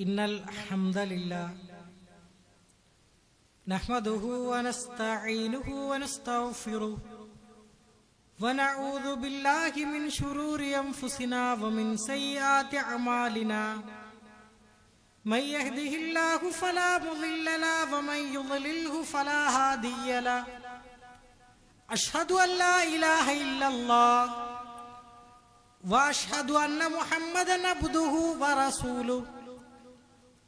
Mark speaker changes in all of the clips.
Speaker 1: إن الحمد لله نحمده ونستعينه ونستغفره ونعوذ بالله من شرور أنفسنا ومن سيئات أعمالنا من يهده الله فلا مضل له ومن يضلله فلا هادي له أشهد أن لا إله إلا الله واشهد ان محمدا عبده ورسوله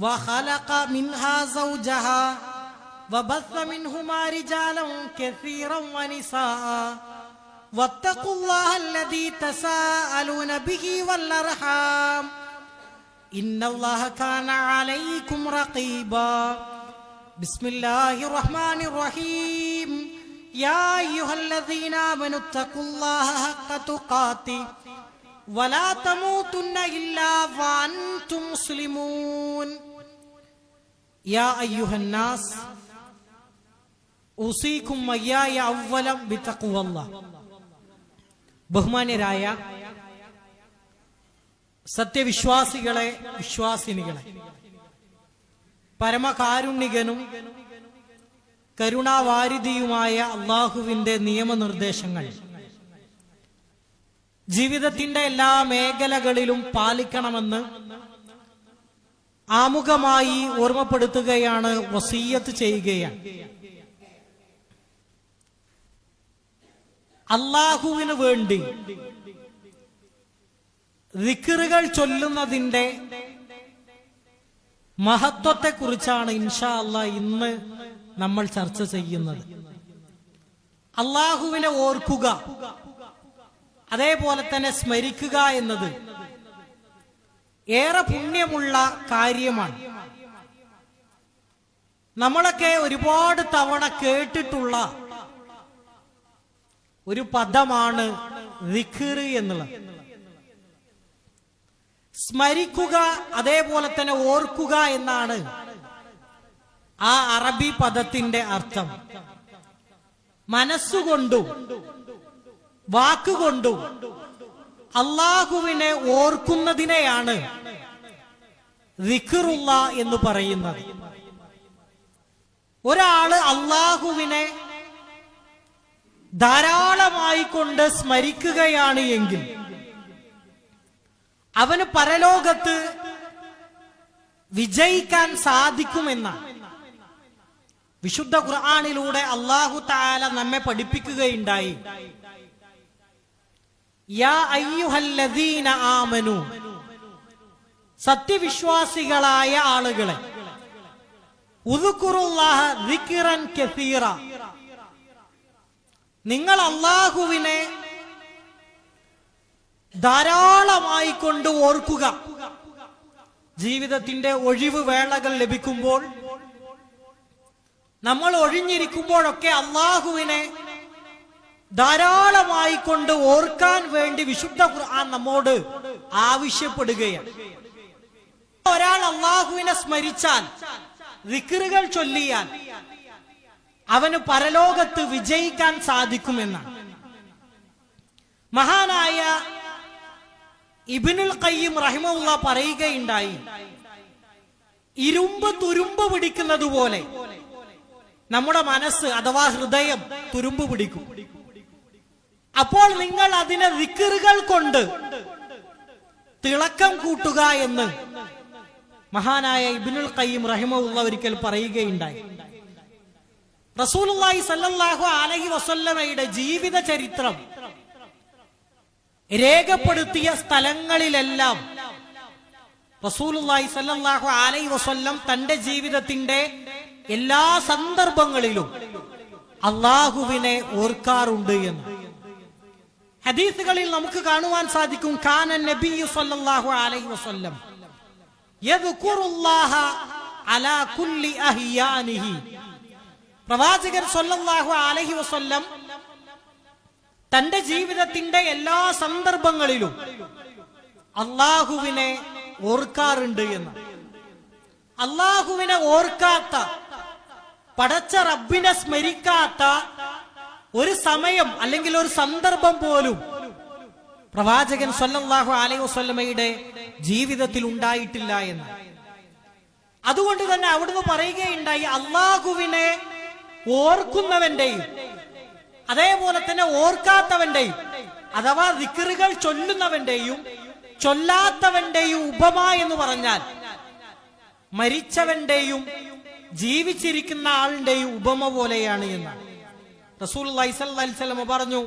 Speaker 1: وخلق منها زوجها وبث منهما رجالا كثيرا ونساء. واتقوا الله الذي تساءلون به والأرحام. إن الله كان عليكم رقيبا. بسم الله الرحمن الرحيم. يا أيها الذين آمنوا اتقوا الله حق تقاته. ولا تموتن إلا وأنتم مسلمون. യാ അയ്യുഹന്നാസ് ഉസീഖും മയ്യായ അവലം ബിത്തക്കുവല്ല ബഹുമാന്യരായ സത്യവിശ്വാസികളെ വിശ്വാസിനികളെ പരമകാരുണ്യകനും കരുണാവാരിധിയുമായ അള്ളാഹുവിന്റെ നിയമനിർദ്ദേശങ്ങൾ ജീവിതത്തിന്റെ എല്ലാ മേഖലകളിലും പാലിക്കണമെന്ന് ആമുഖമായി ഓർമ്മപ്പെടുത്തുകയാണ് വസീയത്ത് ചെയ്യുകയാണ്. അള്ളാഹുവിന് വേണ്ടി റിക്കറുകൾ ചൊല്ലുന്നതിന്റെ മഹത്വത്തെ കുറിച്ചാണ് ഇൻഷാ അല്ല ഇന്ന് നമ്മൾ ചർച്ച ചെയ്യുന്നത്. അള്ളാഹുവിനെ ഓർക്കുക അതേപോലെ തന്നെ സ്മരിക്കുക എന്നത് ഏറെ പുണ്യമുള്ള കാര്യമാണ്. നമ്മളൊക്കെ ഒരുപാട് തവണ കേട്ടിട്ടുള്ള ഒരു പദമാണ് എന്നുള്ളത്. സ്മരിക്കുക അതേപോലെ തന്നെ ഓർക്കുക എന്നാണ് ആ അറബി പദത്തിന്റെ അർത്ഥം. മനസ്സുകൊണ്ടും വാക്കുകൊണ്ടും അള്ളാഹുവിനെ ഓർക്കുന്നതിനെയാണ് റിഖറുള്ള എന്ന് പറയുന്നത്. ഒരാൾ അള്ളാഹുവിനെ ധാരാളമായി കൊണ്ട് സ്മരിക്കുകയാണ് എങ്കിൽ അവന് പരലോകത്ത് വിജയിക്കാൻ സാധിക്കുമെന്നാണ് വിശുദ്ധ ഖുർആാനിലൂടെ അള്ളാഹു താല നമ്മെ പഠിപ്പിക്കുകയുണ്ടായി. ആമനു. സത്യവിശ്വാസികളായ ആളുകളെ നിങ്ങൾ അള്ളാഹുവിനെ ധാരാളമായി കൊണ്ട് ഓർക്കുക. ജീവിതത്തിന്റെ ഒഴിവ് വേളകൾ ലഭിക്കുമ്പോൾ നമ്മൾ ഒഴിഞ്ഞിരിക്കുമ്പോഴൊക്കെ അള്ളാഹുവിനെ ധാരാളമായി കൊണ്ട് ഓർക്കാൻ വേണ്ടി വിശുദ്ധ ഖുർആൻ നമ്മോട് ആവശ്യപ്പെടുകയാണ്. ഒരാൾ അള്ളാഹുവിനെ സ്മരിച്ചാൽ വിക്റുകൾ ചൊല്ലിയാൽ അവന് പരലോകത്ത് വിജയിക്കാൻ സാധിക്കുമെന്നാണ് മഹാനായ ഇബിനുൽ കയ്യം റഹിമുള്ള പറയുകയുണ്ടായി ഇരുമ്പ് തുരുമ്പ് പിടിക്കുന്നത് പോലെ നമ്മുടെ മനസ്സ് അഥവാ ഹൃദയം തുരുമ്പ് പിടിക്കും. അപ്പോൾ നിങ്ങൾ അതിനെ വിക്കറുകൾ കൊണ്ട് തിളക്കം കൂട്ടുക എന്ന് മഹാനായ ഇബിനുൽ കയ്യം റഹിമുള്ള ഒരിക്കൽ പറയുകയുണ്ടായി. റസൂലുള്ളാഹി സല്ലല്ലാഹു അലൈഹി വസല്ലമയുടെ ജീവിത ചരിത്രം രേഖപ്പെടുത്തിയ സ്ഥലങ്ങളിലെല്ലാം റസൂലുള്ളാഹി സല്ലല്ലാഹു അലൈഹി വസല്ലം തന്റെ ജീവിതത്തിന്റെ എല്ലാ സന്ദർഭങ്ങളിലും അള്ളാഹുവിനെ ഓർക്കാറുണ്ട് എന്ന്. ഹദീസുകളിൽ നമുക്ക് കാണുവാൻ സാധിക്കും കാനൻ നബിയു സല്ലല്ലാഹു അലൈഹി വസല്ലം യദ്കുറുല്ലാഹ അലാ കുല്ലി അഹിയാനിഹി. പ്രവാചകൻ സല്ലല്ലാഹു അലൈഹി വസല്ലം തന്റെ ജീവിതത്തിന്റെ എല്ലാ സന്ദർഭങ്ങളിലും അള്ളാഹുവിനെ ഓർക്കാറുണ്ട് എന്ന്. അള്ളാഹുവിനെ ഓർക്കാത്ത പടച്ച റബ്ബിനെ സ്മരിക്കാത്ത ഒരു സമയം അല്ലെങ്കിൽ ഒരു സന്ദർഭം പോലും പ്രവാചകൻ സല്ലല്ലാഹു അലൈഹി വസല്ലമയുടെ ജീവിതത്തിൽ ഉണ്ടായിട്ടില്ല എന്ന്. അതുകൊണ്ട് തന്നെ അവിടുന്ന് പറയുകയുണ്ടായി അള്ളാഹുവിനെ ഓർക്കുന്നവന്റെയും അതേപോലെ തന്നെ ഓർക്കാത്തവന്റെയും അഥവാ ദിക്കറുകൾ ചൊല്ലുന്നവന്റെയും ചൊല്ലാത്തവന്റെയും ഉപമ എന്ന് പറഞ്ഞാൽ മരിച്ചവന്റെയും ജീവിച്ചിരിക്കുന്ന ആളിന്റെയും ഉപമ പോലെയാണ് എന്ന്. റസൂൽ പറഞ്ഞു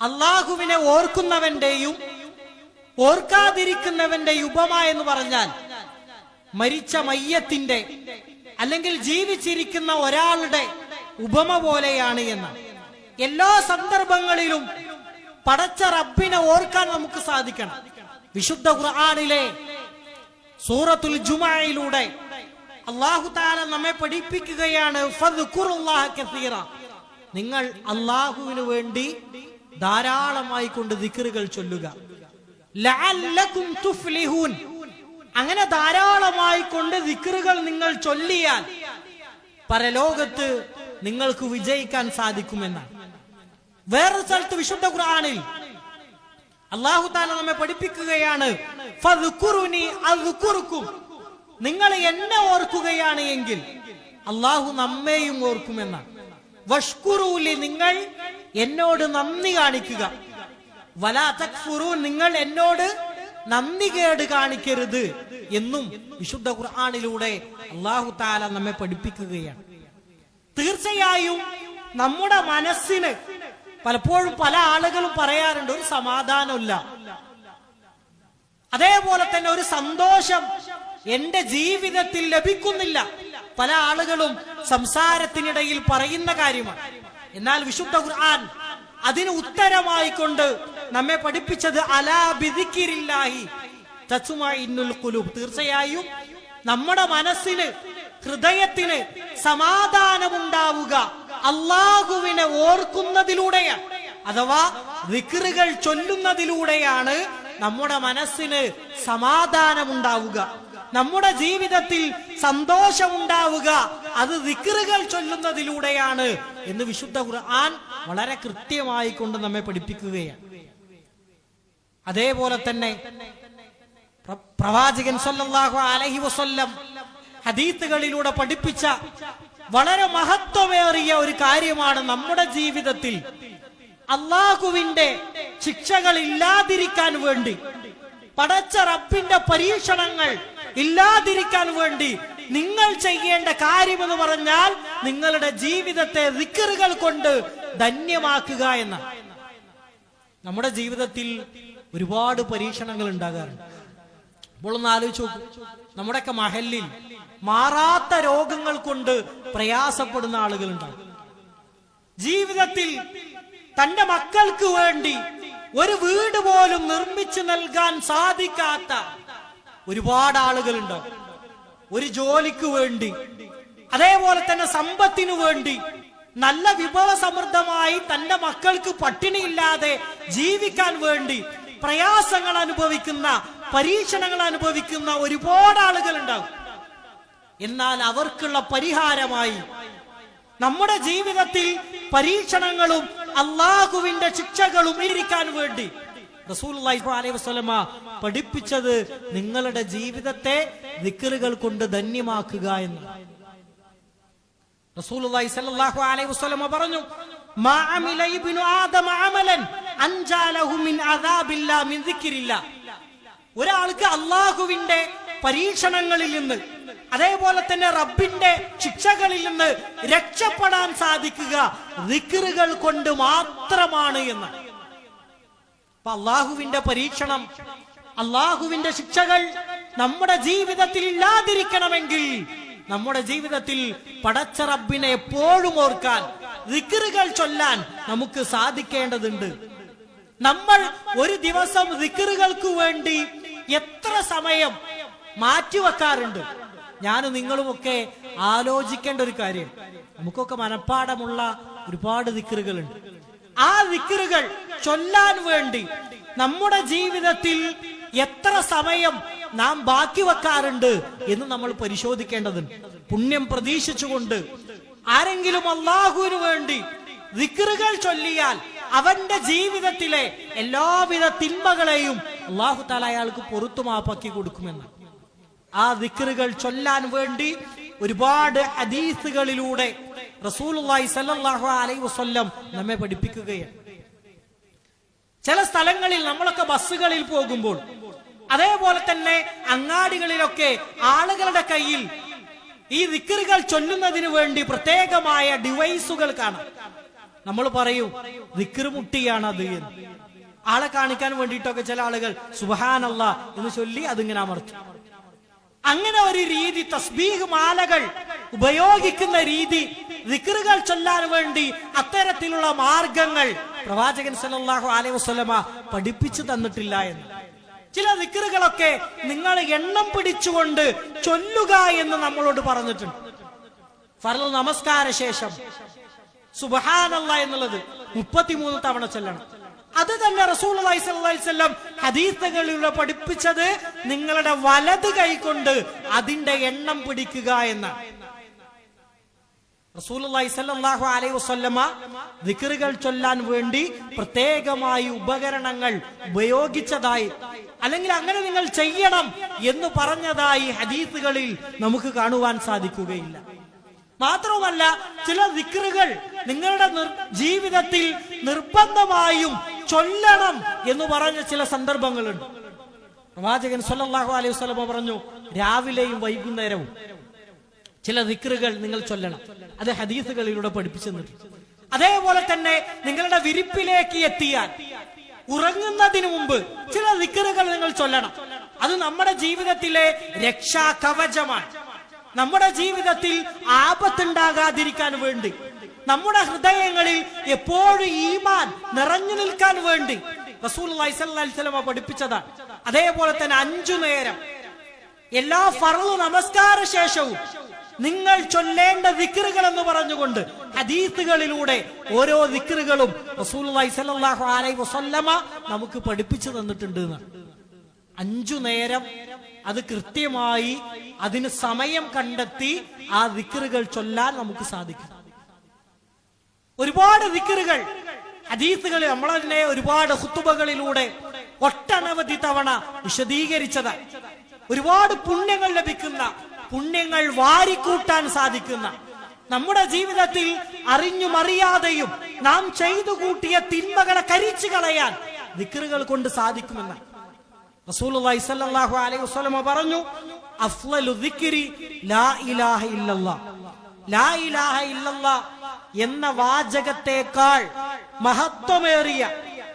Speaker 1: അള്ളാഹുവിനെ ഓർക്കുന്നവന്റെയും ഓർക്കാതിരിക്കുന്നവന്റെ ഉപമ എന്ന് പറഞ്ഞാൽ മരിച്ച മയ്യത്തിന്റെ അല്ലെങ്കിൽ ജീവിച്ചിരിക്കുന്ന ഒരാളുടെ ഉപമ പോലെയാണ് എന്ന്. എല്ലാ സന്ദർഭങ്ങളിലും പടച്ച റബ്ബിനെ ഓർക്കാൻ നമുക്ക് സാധിക്കണം. വിശുദ്ധ ഖുർആാനിലെ സൂറത്തുൽ ജുമായിലൂടെ അള്ളാഹു താല നമ്മെ പഠിപ്പിക്കുകയാണ്. നിങ്ങൾ അള്ളാഹുവിന് വേണ്ടി ധാരാളമായി കൊണ്ട് ദിക്കറുകൾ ചൊല്ലുക. അങ്ങനെ ധാരാളമായി കൊണ്ട് ദിക്കറുകൾ നിങ്ങൾ ചൊല്ലിയാൽ പരലോകത്ത് നിങ്ങൾക്ക് വിജയിക്കാൻ സാധിക്കുമെന്നാണ്. വേറൊരു സ്ഥലത്ത് വിശുദ്ധ ഖുർആനിൽ അള്ളാഹു താല നമ്മെ പഠിപ്പിക്കുകയാണ്. നിങ്ങൾ എന്നെ ഓർക്കുകയാണ് എങ്കിൽ അള്ളാഹു നമ്മെയും ഓർക്കുമെന്നാണ് വഷ്കുറൂലി നിങ്ങൾ എന്നോട് നന്ദി കാണിക്കുക. വലാ നിങ്ങൾ എന്നോട് നന്ദി കേട് കാണിക്കരുത് എന്നും വിശുദ്ധ ഖുർആാനിലൂടെ അള്ളാഹു താല നമ്മെ പഠിപ്പിക്കുകയാണ്. തീർച്ചയായും നമ്മുടെ മനസ്സിന് പലപ്പോഴും പല ആളുകളും പറയാറുണ്ട് ഒരു സമാധാനമില്ല അതേപോലെ തന്നെ ഒരു സന്തോഷം എന്റെ ജീവിതത്തിൽ ലഭിക്കുന്നില്ല. പല ആളുകളും സംസാരത്തിനിടയിൽ പറയുന്ന കാര്യമാണ്. എന്നാൽ വിശുദ്ധ ഖുർആൻ അതിന് ഉത്തരമായി കൊണ്ട് നമ്മെ പഠിപ്പിച്ചത് അലാ ബിദിക്കിരില്ലാഹി തച്ചുമായിന്നുൽ ഖുലൂബ്. തീർച്ചയായും നമ്മുടെ മനസ്സിന് ഹൃദയത്തിന് സമാധാനമുണ്ടാവുക. അള്ളാഹുവിനെ ഓർക്കുന്നതിലൂടെയാണ് അഥവാ വിക്റുകൾ ചൊല്ലുന്നതിലൂടെയാണ് നമ്മുടെ മനസ്സിന് സമാധാനമുണ്ടാവുക. നമ്മുടെ ജീവിതത്തിൽ സന്തോഷമുണ്ടാവുക. അത് വിക്റുകൾ ചൊല്ലുന്നതിലൂടെയാണ് എന്ന് വിശുദ്ധ ഖുർആൻ വളരെ കൃത്യമായി കൊണ്ട് നമ്മെ പഠിപ്പിക്കുകയാണ്. അതേപോലെ തന്നെ പ്രവാചകൻ സല്ലല്ലാഹു അലൈഹി വസല്ലം ഹദീത്തുകളിലൂടെ പഠിപ്പിച്ച വളരെ മഹത്വമേറിയ ഒരു കാര്യമാണ് നമ്മുടെ ജീവിതത്തിൽ. അള്ളാഹുവിന്റെ ശിക്ഷകൾ ഇല്ലാതിരിക്കാൻ വേണ്ടി പടച്ച റബ്ബിന്റെ പരീക്ഷണങ്ങൾ ഇല്ലാതിരിക്കാൻ വേണ്ടി നിങ്ങൾ ചെയ്യേണ്ട കാര്യമെന്ന് പറഞ്ഞാൽ നിങ്ങളുടെ ജീവിതത്തെ റിക്കറുകൾ കൊണ്ട് ധന്യമാക്കുക എന്ന. നമ്മുടെ ജീവിതത്തിൽ ഒരുപാട് പരീക്ഷണങ്ങൾ ഉണ്ടാകാറുണ്ട്. ഒന്ന് ആലോചിച്ച് നോക്കൂ. നമ്മുടെയൊക്കെ മഹലിൽ മാറാത്ത രോഗങ്ങൾ കൊണ്ട് പ്രയാസപ്പെടുന്ന ആളുകളുണ്ടാവും. ജീവിതത്തിൽ തന്റെ മക്കൾക്ക് വേണ്ടി ഒരു വീട് പോലും നിർമ്മിച്ചു നൽകാൻ സാധിക്കാത്ത ഒരുപാട് ആളുകളുണ്ടാവും. ഒരു ജോലിക്ക് വേണ്ടി അതേപോലെ തന്നെ സമ്പത്തിനു വേണ്ടി നല്ല വിഭവ സമൃദ്ധമായി തന്റെ മക്കൾക്ക് പട്ടിണിയില്ലാതെ ജീവിക്കാൻ വേണ്ടി പ്രയാസങ്ങൾ അനുഭവിക്കുന്ന പരീക്ഷണങ്ങൾ അനുഭവിക്കുന്ന ഒരുപാട് ആളുകൾ ഉണ്ടാവും എന്നാൽ അവർക്കുള്ള പരിഹാരമായി നമ്മുടെ ജീവിതത്തിൽ പരീക്ഷണങ്ങളും അള്ളാഹുവിന്റെ ശിക്ഷകളും ഇരിക്കാൻ വേണ്ടി റസൂലുള്ളാഹി അലൈഹി വസല്ലമ പഠിപ്പിച്ചത് നിങ്ങളുടെ ജീവിതത്തെ ദിക്റുകൾ കൊണ്ട് ധന്യമാക്കുക എന്ന്. സ്വല്ലല്ലാഹു അലൈഹി പറഞ്ഞു ആദമ അമലൻ അൻജാലഹു മിൻ അദാബില്ലാ മിൻ ഒരാൾക്ക് അള്ളാഹുവിന്റെ പരീക്ഷണങ്ങളിൽ നിന്ന് അതേപോലെ തന്നെ റബ്ബിന്റെ ശിക്ഷകളിൽ നിന്ന് രക്ഷപ്പെടാൻ സാധിക്കുക റിക്കറുകൾ കൊണ്ട് മാത്രമാണ് എന്ന്. അപ്പൊ അള്ളാഹുവിന്റെ പരീക്ഷണം അള്ളാഹുവിന്റെ ശിക്ഷകൾ നമ്മുടെ ജീവിതത്തിൽ ഇല്ലാതിരിക്കണമെങ്കിൽ നമ്മുടെ ജീവിതത്തിൽ പടച്ച റബ്ബിനെ എപ്പോഴും ഓർക്കാൻ റിക്കറുകൾ ചൊല്ലാൻ നമുക്ക് സാധിക്കേണ്ടതുണ്ട്. നമ്മൾ ഒരു ദിവസം റിക്കറുകൾക്ക് വേണ്ടി എത്ര സമയം മാറ്റിവെക്കാറുണ്ട്? ഞാനും നിങ്ങളുമൊക്കെ ആലോചിക്കേണ്ട ഒരു കാര്യം. നമുക്കൊക്കെ മനഃപ്പാടമുള്ള ഒരുപാട് ഉണ്ട് ആ ദിക്കറുകൾ ചൊല്ലാൻ വേണ്ടി നമ്മുടെ ജീവിതത്തിൽ എത്ര സമയം നാം ബാക്കി വെക്കാറുണ്ട് എന്ന് നമ്മൾ പരിശോധിക്കേണ്ടതുണ്ട്. പുണ്യം പ്രതീക്ഷിച്ചുകൊണ്ട് ആരെങ്കിലും അള്ളാഹുവിന് വേണ്ടി ദിക്റുകൾ ചൊല്ലിയാൽ അവന്റെ ജീവിതത്തിലെ എല്ലാവിധ തിന്മകളെയും അള്ളാഹു താല അയാൾക്ക് പുറത്തു മാപ്പാക്കി കൊടുക്കുമെന്ന്. ആ ദിക്റുകൾ ചൊല്ലാൻ വേണ്ടി ഒരുപാട് ഹദീസുകളിലൂടെ റസൂലുള്ളാഹി സല്ലല്ലാഹു അലൈഹി വസല്ലം നമ്മെ പഠിപ്പിക്കുകയാണ്. ചില സ്ഥലങ്ങളിൽ നമ്മളൊക്കെ ബസ്സുകളിൽ പോകുമ്പോൾ അതേപോലെ തന്നെ അങ്ങാടികളിലൊക്കെ ആളുകളുടെ കയ്യിൽ ഈ ദിക്കറുകൾ ചൊല്ലുന്നതിന് വേണ്ടി പ്രത്യേകമായ ഡിവൈസുകൾ കാണാം. നമ്മൾ പറയും മുട്ടിയാണ് അത് എന്ന്. ആളെ കാണിക്കാൻ വേണ്ടിയിട്ടൊക്കെ ചില ആളുകൾ സുബഹാനല്ല എന്ന് ചൊല്ലി അതിങ്ങനെ അമർത്തും. അങ്ങനെ ഒരു രീതി തസ്ബീഹ് മാലകൾ ഉപയോഗിക്കുന്ന രീതി ദിക്റുകൾ ചൊല്ലാൻ വേണ്ടി അത്തരത്തിലുള്ള മാർഗങ്ങൾ പ്രവാചകൻ സല്ലല്ലാഹു അലൈ വസല്ലമ പഠിപ്പിച്ചു തന്നിട്ടില്ല എന്ന്. ചില ദിക്റുകളൊക്കെ നിങ്ങൾ എണ്ണം പിടിച്ചുകൊണ്ട് ചൊല്ലുക എന്ന് നമ്മളോട് പറഞ്ഞിട്ടുണ്ട്. ഫർൾ നമസ്കാര ശേഷം സുബഹാനല്ല എന്നുള്ളത് മുപ്പത്തിമൂന്ന് തവണ ചൊല്ലണം. അത് തന്നെ റസൂൽ വസല്ലം ഹദീസുകളിലൂടെ പഠിപ്പിച്ചത് നിങ്ങളുടെ വലത് കൈകൊണ്ട് അതിന്റെ എണ്ണം പിടിക്കുക എന്നാണ്. റസൂലുള്ളാഹി സ്വല്ലല്ലാഹു അലൈഹി വസല്ലമ ദിക്റുകൾ ചൊല്ലാൻ വേണ്ടി പ്രത്യേകമായി ഉപകരണങ്ങൾ ഉപയോഗിച്ചതായി അല്ലെങ്കിൽ അങ്ങനെ നിങ്ങൾ ചെയ്യണം എന്ന് പറഞ്ഞതായി ഹദീസുകളിൽ നമുക്ക് കാണുവാൻ സാധിക്കുകയില്ല. മാത്രവുമല്ല ചില ദിക്റുകൾ നിങ്ങളുടെ ജീവിതത്തിൽ നിർബന്ധമായും ചൊല്ലണം എന്ന് പറഞ്ഞ ചില സന്ദർഭങ്ങളുണ്ട്. പ്രവാചകൻ സല്ലല്ലാഹു അലൈഹി വസ്ലമ പറഞ്ഞു രാവിലെയും വൈകുന്നേരവും ചില ദിക്റുകൾ നിങ്ങൾ ചൊല്ലണം. അത് ഹദീസുകളിലൂടെ പഠിപ്പിച്ചു അതേപോലെ തന്നെ നിങ്ങളുടെ വിരിപ്പിലേക്ക് എത്തിയാൽ ഉറങ്ങുന്നതിന് മുമ്പ് ചില ദിക്റുകൾ നിങ്ങൾ ചൊല്ലണം. അത് നമ്മുടെ ജീവിതത്തിലെ രക്ഷാ കവചമാണ് നമ്മുടെ ജീവിതത്തിൽ ആപത്തുണ്ടാകാതിരിക്കാൻ വേണ്ടി നമ്മുടെ ഹൃദയങ്ങളിൽ എപ്പോഴും ഈമാൻ നിറഞ്ഞു നിൽക്കാൻ വേണ്ടി റസൂൽ വസ്ലമ പഠിപ്പിച്ചതാണ്. അതേപോലെ തന്നെ അഞ്ചു നേരം. എല്ലാ ഫറു നമസ്കാര ശേഷവും നിങ്ങൾ ചൊല്ലേണ്ട വിക്രുകൾ എന്ന് പറഞ്ഞുകൊണ്ട് ഹദീസുകളിലൂടെ ഓരോ വിക്രുകളും റസൂൽ അലൈഹി വസല്ലമ നമുക്ക് പഠിപ്പിച്ചു തന്നിട്ടുണ്ട് അഞ്ചു നേരം അത് കൃത്യമായി അതിന് സമയം കണ്ടെത്തി ആ ദിക്റുകൾ ചൊല്ലാൻ നമുക്ക് സാധിക്കും. ഒരുപാട് ദിക്റുകൾ ഹദീസുകളിൽ തന്നെ ഒരുപാട് ഹുത്തുബകളിലൂടെ ഒട്ടനവധി തവണ വിശദീകരിച്ചത്. ഒരുപാട് പുണ്യങ്ങൾ ലഭിക്കുന്ന പുണ്യങ്ങൾ വാരിക്കൂട്ടാൻ സാധിക്കുന്ന. നമ്മുടെ ജീവിതത്തിൽ അറിഞ്ഞും അറിയാതെയും നാം ചെയ്തു കൂട്ടിയ തിന്മകളെ കരിച്ചു കളയാൻ ദിക്റുകൾ കൊണ്ട് സാധിക്കുമെന്ന് സ്വല്ലല്ലാഹു അലൈഹി പറഞ്ഞു ദിക്രി ലാ ഇലാഹ ഇല്ലല്ലാഹ് ലാ ഇലാഹ എന്ന വാചകത്തെക്കാൾ മഹത്വമേറിയ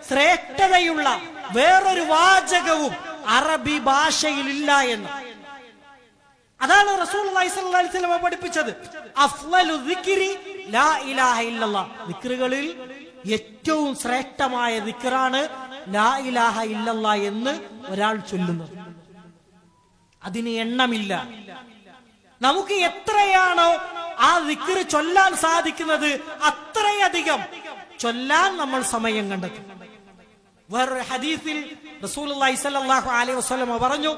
Speaker 1: ശ്രേഷ്ഠതയുള്ള വേറൊരു വാചകവും അറബി ഭാഷയിൽ ഇല്ല എന്ന്. അതാണ് റസൂൽ പഠിപ്പിച്ചത്. ഏറ്റവും ശ്രേഷ്ഠമായ വിക്രാണ് ലാ ഇലാഹ എന്ന് ഒരാൾ ചൊല്ലുന്നത്. അതിന് എണ്ണമില്ല. നമുക്ക് എത്രയാണോ ആ ദിക്റ് ചൊല്ലാൻ സാധിക്കുന്നത് അത്രയധികം ചൊല്ലാൻ നമ്മൾ സമയം കണ്ടെത്തും. വേറൊരു ഹദീസിൽ റസൂലുള്ളാഹി സ്വല്ലല്ലാഹു അലൈഹി വസല്ലം പറഞ്ഞു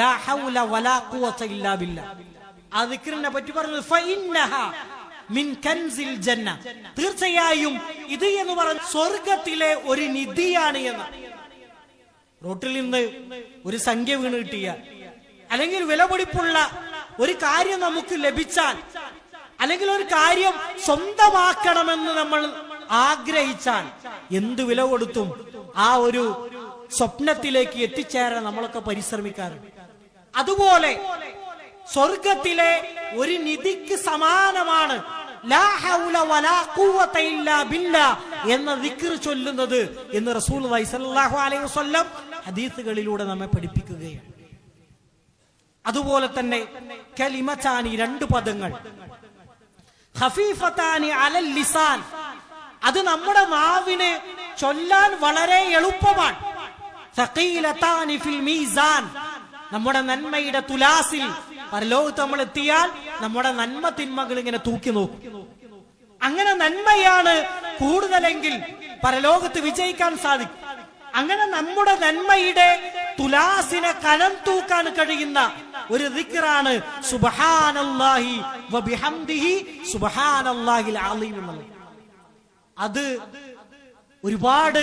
Speaker 1: ലാ ഹൗല വലാ ഖുവത ഇല്ലാ ബില്ലാ. ആ ദിക്റിനെ പറ്റി പറഞ്ഞു ഫഇന്നഹ മിൻ കൻസിൽ ജന്ന. തീർച്ചയായും ഇത് എന്ന് പറഞ്ഞ സ്വർഗത്തിലെ ഒരു നിധിയാണ് എന്ന്. റോട്ടിൽ നിന്ന് ഒരു സംഖ്യ വീണ് കിട്ടിയ അല്ലെങ്കിൽ വിലപിടിപ്പുള്ള ഒരു കാര്യം നമുക്ക് ലഭിച്ചാൽ അല്ലെങ്കിൽ ഒരു കാര്യം സ്വന്തമാക്കണമെന്ന് നമ്മൾ ആഗ്രഹിച്ചാൽ എന്ത് വില കൊടുത്തും ആ ഒരു സ്വപ്നത്തിലേക്ക് എത്തിച്ചേരാൻ നമ്മളൊക്കെ പരിശ്രമിക്കാറുണ്ട്. അതുപോലെ സ്വർഗത്തിലെ ഒരു നിധിക്ക് സമാനമാണ്. എന്ന ദിക്ർ ചൊല്ലുന്നത് എന്ന് റസൂൽ സ്വല്ലല്ലാഹു അലൈഹി ഹദീസുകളിലൂടെ നമ്മെ പഠിപ്പിക്കുകയാണ്. അതുപോലെ തന്നെ കലിമത്താനി രണ്ട് പദങ്ങൾ. അത് നമ്മുടെ നാവിന് ചൊല്ലാൻ വളരെ എളുപ്പമാണ്. നമ്മുടെ നന്മയുടെ തുലാസിൽ പരലോകത്ത് നമ്മൾ എത്തിയാൽ നമ്മുടെ നന്മ തിന്മകൾ ഇങ്ങനെ തൂക്കി നോക്കും. അങ്ങനെ നന്മയാണ് കൂടുതലെങ്കിൽ പരലോകത്ത് വിജയിക്കാൻ സാധിക്കും. അങ്ങനെ നമ്മുടെ നന്മയുടെ തുലാസിനെ കനം തൂക്കാൻ കഴിയുന്ന ഒരു ദിക്റാണ് സുബ്ഹാനല്ലാഹി വബിഹംദിഹി സുബ്ഹാനല്ലാഹിൽ അലീം എന്നുള്ളത് അത് ഒരുപാട്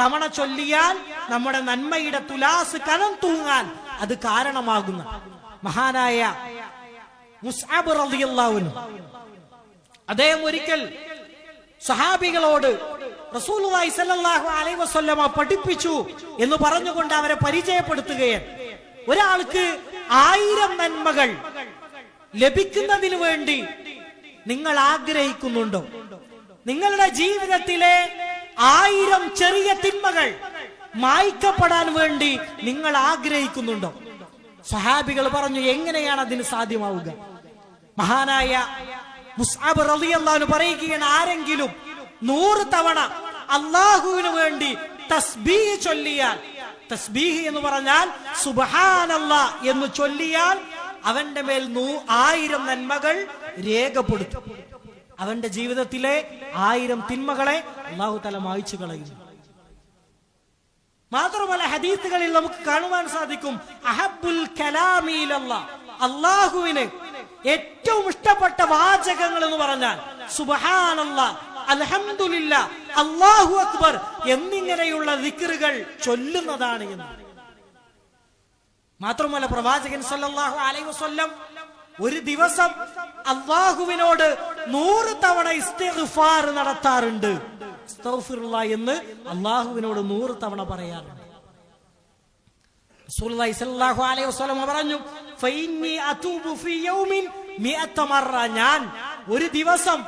Speaker 1: തവണ ചൊല്ലിയാൽ നമ്മുടെ നന്മയുടെ തുലാസ് കനം തൂങ്ങാൻ അത് കാരണമാകുന്ന മഹാനായ മുസ്അബ് റളിയല്ലാഹു അദ്ദേഹം ഒരിക്കൽ സഹാബികളോട് റസൂലുള്ളാഹി സല്ലല്ലാഹു അലൈഹി പഠിപ്പിച്ചു എന്ന് പറഞ്ഞുകൊണ്ട് അവരെ പരിചയപ്പെടുത്തുകയാണ് ഒരാൾക്ക് ആയിരം നന്മകൾ ലഭിക്കുന്നതിന് വേണ്ടി നിങ്ങൾ ആഗ്രഹിക്കുന്നുണ്ടോ? നിങ്ങളുടെ ജീവിതത്തിലെ ആയിരം ചെറിയ തിന്മകൾ മായ്ക്കപ്പെടാൻ വേണ്ടി നിങ്ങൾ ആഗ്രഹിക്കുന്നുണ്ടോ? സഹാബികൾ പറഞ്ഞു എങ്ങനെയാണ് അതിന് സാധ്യമാവുക? മഹാനായ മുസ്അബ് റളിയല്ലാഹു പറയുകയാണ് ആരെങ്കിലും നൂറ് തവണ അള്ളാഹുവിന് വേണ്ടി തസ്ബീഹ് ചൊല്ലിയാൽ തസ്ബീഹ് എന്ന് പറഞ്ഞാൽ സുബഹാനല്ല എന്ന് ചൊല്ലിയാൽ അവന്റെ മേൽ നൂ ആയിരം നന്മകൾ രേഖപ്പെടുത്തും. അവന്റെ ജീവിതത്തിലെ ആയിരം തിന്മകളെ അള്ളാഹു തല മായ്ച്ചു കളയുന്നു മാത്രമല്ല ഹദീസുകളിൽ നമുക്ക് കാണുവാൻ സാധിക്കും അഹബുൽ അള്ളാഹുവിന് ഏറ്റവും ഇഷ്ടപ്പെട്ട വാചകങ്ങൾ എന്ന് പറഞ്ഞാൽ സുബഹാനല്ല അൽഹംദുലില്ല അള്ളാഹു അക്ബർ എന്നിങ്ങനെയുള്ള ദിക്കറുകൾ ചൊല്ലുന്നതാണ് എന്ന്. മാത്രമല്ല പ്രവാചകൻ സല്ലാഹു അലൈഹി വസല്ലം ഒരു ദിവസം അള്ളാഹുവിനോട് നൂറ് തവണ ഇസ്തിഗ്ഫാർ നടത്താറുണ്ട്. എന്ന് അള്ളാഹുവിനോട് നൂറ് തവണ പറയാറുണ്ട്. പറഞ്ഞു ഞാൻ ഒരു ദിവസം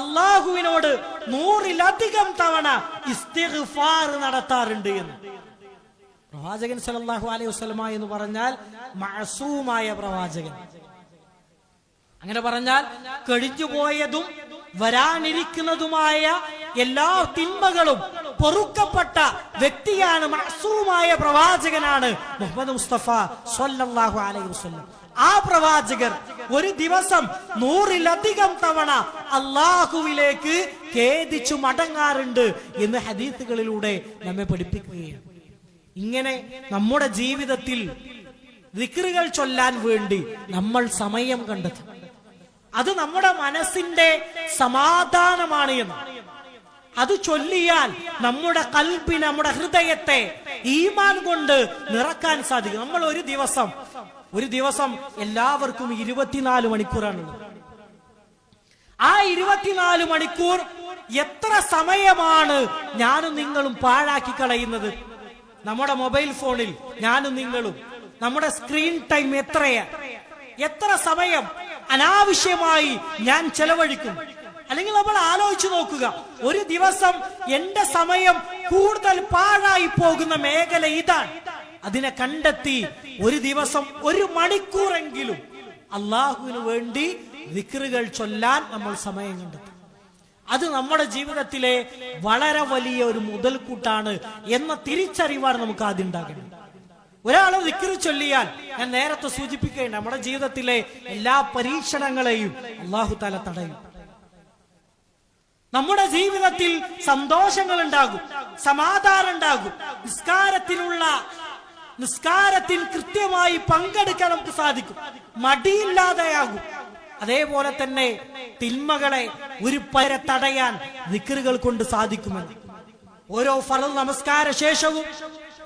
Speaker 1: അള്ളാഹുവിനോട് നൂറിലധികം തവണ ഇസ്തിഗ്ഫാർ നടത്താറുണ്ട് എന്ന്. പ്രവാചകൻ സല്ലല്ലാഹു അലൈഹി വസല്ലമ എന്ന് പറഞ്ഞാൽ മഅസൂമായ പ്രവാചകൻ. അങ്ങനെ പറഞ്ഞാൽ കഴിഞ്ഞുപോയതും വരാനിരിക്കുന്നതുമായ എല്ലാ തിന്മകളും പൊറുക്കപ്പെട്ട വ്യക്തിയാണ് മഅസൂമായ പ്രവാചകനാണ് മുഹമ്മദ് മുസ്തഫ സല്ലല്ലാഹു അലൈഹി വസല്ലം. ആ പ്രവാചകർ ഒരു ദിവസം നൂറിലധികം തവണ അള്ളാഹുവിലേക്ക് ഖേദിച്ചു മടങ്ങാറുണ്ട് എന്ന് ഹദീസുകളിലൂടെ നമ്മെ പഠിപ്പിക്കുകയാണ്. ഇങ്ങനെ നമ്മുടെ ജീവിതത്തിൽ ദിക്റുകൾ ചൊല്ലാൻ വേണ്ടി നമ്മൾ സമയം കണ്ടെത്തും അത് നമ്മുടെ മനസ്സിന്റെ സമാധാനമാണ് എന്ന്. അത് ചൊല്ലിയാൽ നമ്മുടെ കൽബി നമ്മുടെ ഹൃദയത്തെ ഈമാൻ കൊണ്ട് നിറക്കാൻ സാധിക്കും. നമ്മൾ ഒരു ദിവസം ഒരു ദിവസം എല്ലാവർക്കും ഇരുപത്തിനാല് മണിക്കൂറാണുള്ളത് ആ ഇരുപത്തിനാല് മണിക്കൂർ എത്ര സമയമാണ് ഞാനും നിങ്ങളും പാഴാക്കി കളയുന്നത്? നമ്മുടെ മൊബൈൽ ഫോണിൽ ഞാനും നിങ്ങളും. നമ്മുടെ സ്ക്രീൻ ടൈം എത്രയാ? എത്ര സമയം അനാവശ്യമായി ഞാൻ ചെലവഴിക്കും? അല്ലെങ്കിൽ നമ്മൾ ആലോചിച്ചു നോക്കുക. ഒരു ദിവസം എന്റെ സമയം കൂടുതൽ പാഴായി പോകുന്ന മേഖല ഇതാണ്. അതിനെ കണ്ടെത്തി ഒരു ദിവസം ഒരു മണിക്കൂറെങ്കിലും അള്ളാഹുവിന് വേണ്ടി വിക്രുകൾ ചൊല്ലാൻ നമ്മൾ സമയം കണ്ടെത്തും. അത് നമ്മുടെ ജീവിതത്തിലെ വളരെ വലിയ ഒരു മുതൽക്കൂട്ടാണ് എന്ന തിരിച്ചറിവാണ് നമുക്ക് ആദ്യം ഉണ്ടാകേണ്ടത്. ഒരാൾ വിക്രി ചൊല്ലിയാൽ ഞാൻ നേരത്തെ സൂചിപ്പിക്കുകയാണ് നമ്മുടെ ജീവിതത്തിലെ എല്ലാ പരീക്ഷണങ്ങളെയും അള്ളാഹു താല തടയും. നമ്മുടെ ജീവിതത്തിൽ സന്തോഷങ്ങൾ ഉണ്ടാകും സമാധാനം ഉണ്ടാകും നിസ്കാരത്തിനുള്ള നിസ്കാരത്തിൽ കൃത്യമായി പങ്കെടുക്കാൻ നമുക്ക് സാധിക്കും. മടിയില്ലാതെയാകും. അതേപോലെ തന്നെ തിന്മകളെ ഒരു പര തടയാൻ നിക്കറുകൾ കൊണ്ട് സാധിക്കുമെന്ന്. ഓരോ ഫല നമസ്കാര ശേഷവും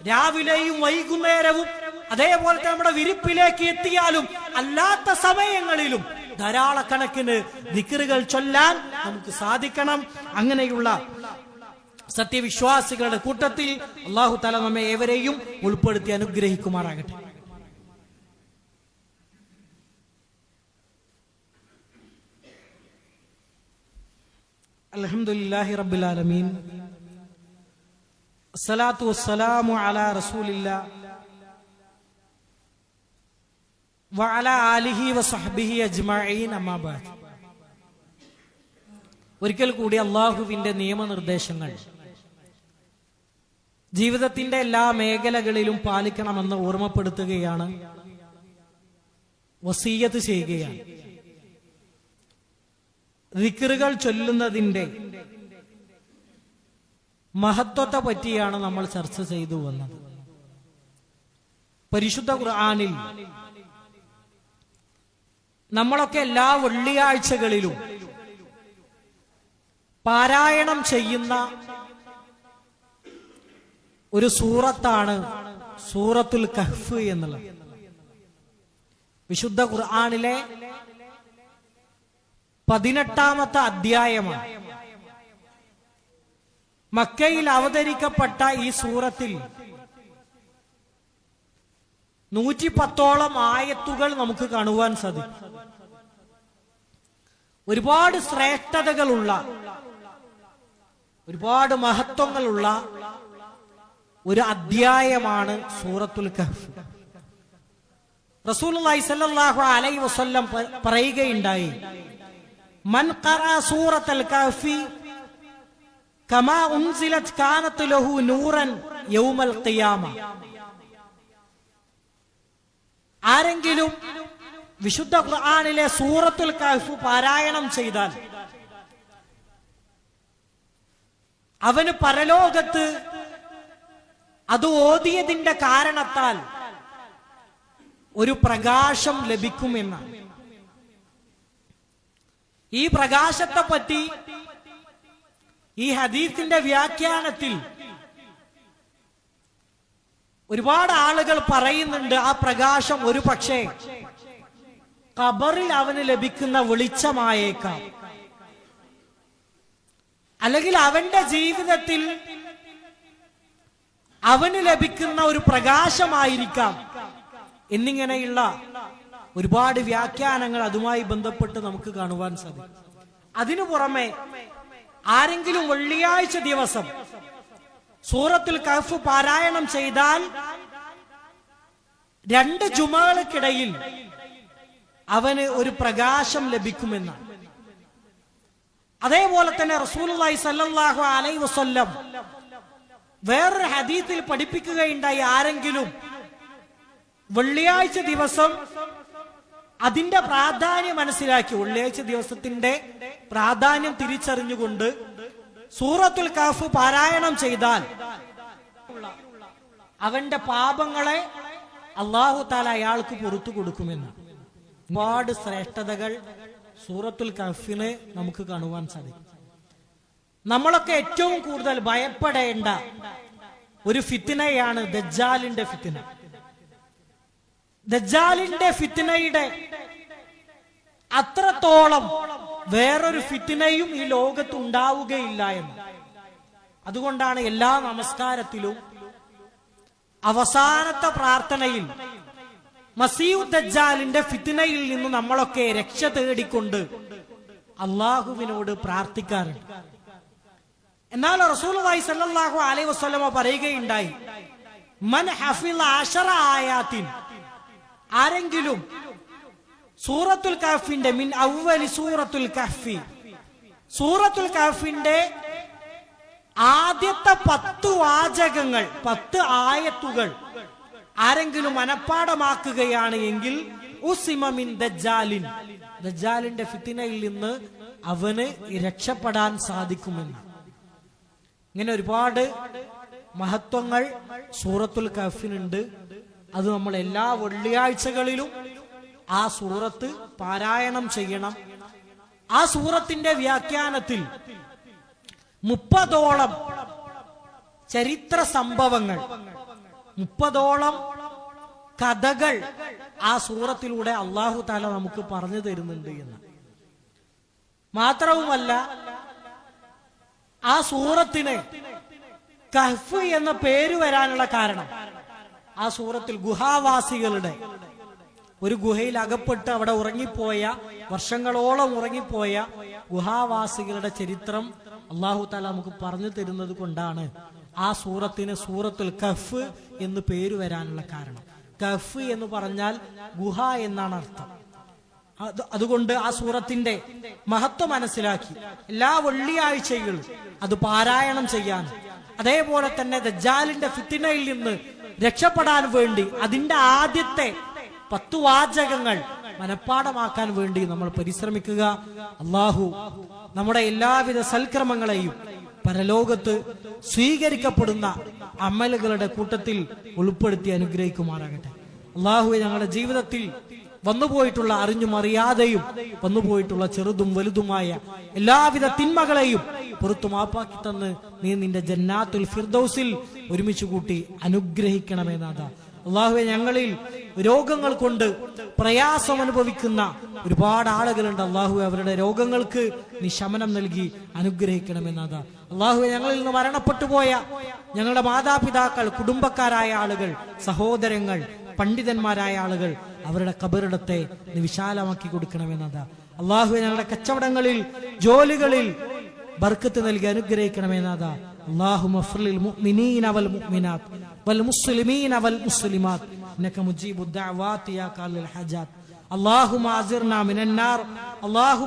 Speaker 1: രാവിലെയും വൈകുന്നേരവും അതേപോലെ തന്നെ നമ്മുടെ വിരിപ്പിലേക്ക് എത്തിയാലും അല്ലാത്ത സമയങ്ങളിലും ധാരാളക്കണക്കിന് ദിക്കറുകൾ ചൊല്ലാൻ നമുക്ക് സാധിക്കണം. അങ്ങനെയുള്ള സത്യവിശ്വാസികളുടെ കൂട്ടത്തിൽ അള്ളാഹു തല നമ്മെ ഏവരെയും ഉൾപ്പെടുത്തി അനുഗ്രഹിക്കുമാറാകട്ടെ. അൽഹംദുലില്ലാഹി റബ്ബിൽ ആലമീൻ. അസ്സലാത്തു വസ്സലാമു അലാ റസൂലില്ലാ. ഒരിക്കൽ കൂടി അള്ളാഹുവിന്റെ നിയമനിർദ്ദേശങ്ങൾ. ജീവിതത്തിന്റെ എല്ലാ മേഖലകളിലും പാലിക്കണമെന്ന് ഓർമ്മപ്പെടുത്തുകയാണ്. വസീയത്ത് ചെയ്യുകയാണ്. റിക്കറുകൾ ചൊല്ലുന്നതിന്റെ മഹത്വത്തെ പറ്റിയാണ് നമ്മൾ ചർച്ച ചെയ്തു വന്നത്. പരിശുദ്ധ ഖുർആനിൽ നമ്മളൊക്കെ എല്ലാ വെള്ളിയാഴ്ചകളിലും പാരായണം ചെയ്യുന്ന ഒരു സൂറത്താണ് സൂറത്തുൽ കഹ്ഫ് എന്നുള്ളത്. വിശുദ്ധ ഖുർആാനിലെ പതിനെട്ടാമത്തെ അധ്യായമാണ്. മക്കയിൽ അവതരിക്കപ്പെട്ട ഈ സൂറത്തിൽ നൂറ്റി പത്തോളം ആയത്തുകൾ നമുക്ക് കാണുവാൻ സാധിക്കും. ഒരുപാട് ശ്രേഷ്ഠതകളുള്ള ഒരുപാട് മഹത്വങ്ങളുള്ള ഒരു അധ്യായമാണ് സൂറത്തുൽ കഹ്ഫ്. റസൂലുള്ളാഹി സ്വല്ലല്ലാഹു അലൈഹി വസല്ലം പറയുകയുണ്ടായി മൻ ഖറഅ സൂറത്തുൽ കഹ്ഫി കമാ ഉൻസിലത് കാനത്ത് ലഹു നൂറൻ യൗമൽ ഖിയാമ. ആരെങ്കിലും വിശുദ്ധ ഖുർആാനിലെ സൂറത്തുൽ കഹ്ഫ് പാരായണം ചെയ്താൽ അവന് പരലോകത്ത് അത് ഓതിയതിന്റെ കാരണത്താൽ ഒരു പ്രകാശം ലഭിക്കുമെന്നാണ് ഈ പ്രകാശത്തെ പറ്റി ഈ ഹദീസിന്റെ വ്യാഖ്യാനത്തിൽ ഒരുപാട് ആളുകൾ പറയുന്നുണ്ട് ആ പ്രകാശം ഒരു പക്ഷേ ഖബറിൽ അവന് ലഭിക്കുന്ന വെളിച്ചമായേക്കാം. അല്ലെങ്കിൽ അവന്റെ ജീവിതത്തിൽ അവന് ലഭിക്കുന്ന ഒരു പ്രകാശമായിരിക്കാം. എന്നിങ്ങനെയുള്ള ഒരുപാട് വ്യാഖ്യാനങ്ങൾ അതുമായി ബന്ധപ്പെട്ട് നമുക്ക് കാണുവാൻ സാധിക്കും. അതിനു പുറമെ ആരെങ്കിലും വെള്ളിയാഴ്ച ദിവസം സൂറത്തിൽ കഫ് പാരായണം ചെയ്താൽ രണ്ട് ജുമകൾക്കിടയിൽ അവന് ഒരു പ്രകാശം ലഭിക്കുമെന്നാണ്. അതേപോലെ തന്നെ റസൂലുള്ളാഹി സല്ലാഹു അലൈ വസ്ല്ലം വേറൊരു ഹദീത്തിൽ പഠിപ്പിക്കുകയുണ്ടായി ആരെങ്കിലും വെള്ളിയാഴ്ച ദിവസം അതിന്റെ പ്രാധാന്യം മനസ്സിലാക്കി വെള്ളിയാഴ്ച ദിവസത്തിന്റെ പ്രാധാന്യം തിരിച്ചറിഞ്ഞുകൊണ്ട് സൂറത്തുൽ കാഫ് പാരായണം ചെയ്താൽ അവന്റെ പാപങ്ങളെ അള്ളാഹു താല അയാൾക്ക് പുറത്തു കൊടുക്കുമെന്ന് ഒരുപാട് ശ്രേഷ്ഠതകൾ സൂറത്തുൽ കഫിന് നമുക്ക് കാണുവാൻ സാധിക്കും. നമ്മളൊക്കെ ഏറ്റവും കൂടുതൽ ഭയപ്പെടേണ്ട ഒരു ഫിത്തിനയാണ് ദജ്ജാലിന്റെ ഫിത്തിന. ദജ്ജാലിന്റെ ഫിത്തിനയുടെ അത്രത്തോളം വേറൊരു ഫിത്തിനയും ഈ ലോകത്ത് ഉണ്ടാവുകയില്ല എന്ന്. അതുകൊണ്ടാണ് എല്ലാ നമസ്കാരത്തിലും അവസാനത്തെ പ്രാർത്ഥനയിൽ മസീഉ ദജ്ജാലിന്റെ ഫിത്തിനയിൽ നിന്ന് നമ്മളൊക്കെ രക്ഷ തേടിക്കൊണ്ട് അള്ളാഹുവിനോട് പ്രാർത്ഥിക്കാറുണ്ട്. എന്നാൽ റസൂലുള്ളാഹി സല്ലാഹു അലൈ വസ്ലമ പറയുകയുണ്ടായി മൻ ഹഫിൽ അശറ ആയാത്തിൻ ആരെങ്കിലും സൂറത്തുൽ കഹഫിന്റെ മിൻ അവലി സൂറത്തുൽ കഹഫി സൂറത്തുൽ കഹഫിന്റെ ആദ്യത്തെ പത്ത് വാചകങ്ങൾ പത്ത് ആയത്തുകൾ ആരെങ്കിലും മനഃപ്പാടമാക്കുകയാണ് എങ്കിൽ ഉസിമമിൻ ദജ്ജാലിൻ. ദജ്ജാലിന്റെ ഫിത്തിനയിൽ നിന്ന് അവന് രക്ഷപ്പെടാൻ സാധിക്കുമെന്ന്. ഇങ്ങനെ ഒരുപാട് മഹത്വങ്ങൾ സൂറത്തുൽ കഫിനുണ്ട് അത് നമ്മൾ എല്ലാ വെള്ളിയാഴ്ചകളിലും ആ സൂറത്ത് പാരായണം ചെയ്യണം. ആ സൂറത്തിന്റെ വ്യാഖ്യാനത്തിൽ മുപ്പതോളം ചരിത്ര സംഭവങ്ങൾ മുപ്പതോളം കഥകൾ ആ സൂറത്തിലൂടെ അള്ളാഹു താല നമുക്ക് പറഞ്ഞു തരുന്നുണ്ട് എന്ന്. മാത്രവുമല്ല ആ സൂറത്തിന് കഹ്ഫ് എന്ന പേര് വരാനുള്ള കാരണം ആ സൂറത്തിൽ ഗുഹാവാസികളുടെ ഒരു ഗുഹയിൽ അകപ്പെട്ട് അവിടെ ഉറങ്ങിപ്പോയ വർഷങ്ങളോളം ഉറങ്ങിപ്പോയ ഗുഹാവാസികളുടെ ചരിത്രം അള്ളാഹു താല നമുക്ക് പറഞ്ഞു തരുന്നത് കൊണ്ടാണ് ആ സൂറത്തിന് സൂറത്തുൽ കഫ് എന്ന് പേര് വരാനുള്ള കാരണം. കഫ് എന്ന് പറഞ്ഞാൽ ഗുഹ എന്നാണ് അർത്ഥം. അതുകൊണ്ട് ആ സൂറത്തിന്റെ മഹത്വം മനസ്സിലാക്കി. എല്ലാ വെള്ളിയാഴ്ചകളും അത് പാരായണം ചെയ്യാൻ അതേപോലെ തന്നെ ദജാലിന്റെ ഫിത്തിനയിൽ നിന്ന് രക്ഷപ്പെടാൻ വേണ്ടി അതിന്റെ ആദ്യത്തെ പത്തു വാചകങ്ങൾ മനഃപ്പാടമാക്കാൻ വേണ്ടി നമ്മൾ പരിശ്രമിക്കുക. അള്ളാഹു നമ്മുടെ എല്ലാവിധ സൽക്രമങ്ങളെയും പരലോകത്ത് സ്വീകരിക്കപ്പെടുന്ന അമലുകളുടെ കൂട്ടത്തിൽ ഉൾപ്പെടുത്തി അനുഗ്രഹിക്കുമാറാകട്ടെ. അള്ളാഹുവെ ഞങ്ങളുടെ ജീവിതത്തിൽ വന്നുപോയിട്ടുള്ള അറിഞ്ഞും അറിയാതെയും വന്നുപോയിട്ടുള്ള ചെറുതും വലുതുമായ എല്ലാവിധ തിന്മകളെയും പുറത്തു മാപ്പാക്കി തന്ന് നീ നിന്റെ ജന്നാത്തുൽ ഫിർദൌസിൽ ഒരുമിച്ച് കൂട്ടി അനുഗ്രഹിക്കണമേ നാഥ അള്ളാഹുവെ ഞങ്ങളിൽ രോഗങ്ങൾ കൊണ്ട് പ്രയാസം അനുഭവിക്കുന്ന ഒരുപാട് ആളുകളുണ്ട്. അള്ളാഹുവെ അവരുടെ രോഗങ്ങൾക്ക് നീ ശമനം നൽകി അനുഗ്രഹിക്കണമെന്നാഥ അള്ളാഹു ഞങ്ങളിൽ നിന്ന് മരണപ്പെട്ടു പോയ ഞങ്ങളുടെ മാതാപിതാക്കൾ കുടുംബക്കാരായ ആളുകൾ സഹോദരങ്ങൾ പണ്ഡിതന്മാരായ ആളുകൾ അവരുടെ കബറിടത്തെ വിശാലമാക്കി കൊടുക്കണമെന്നത്. അള്ളാഹു ഞങ്ങളുടെ കച്ചവടങ്ങളിൽ ജോലികളിൽ ബർക്കത്ത് നൽകി അനുഗ്രഹിക്കണമെന്നതാ. അള്ളാഹു അള്ളാഹു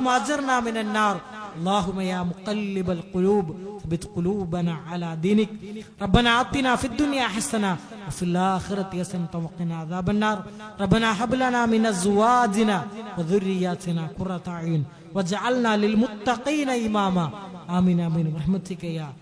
Speaker 1: اللهم يا مقلب القلوب ثبت قلوبنا على دينك. ربنا أعطنا في الدنيا حسنة وفي الآخرة حسنة وقنا عذاب النار. ربنا هب لنا من أزواجنا وذرياتنا قرة أعين واجعلنا للمتقين إماما. آمين آمين. رحمتك يا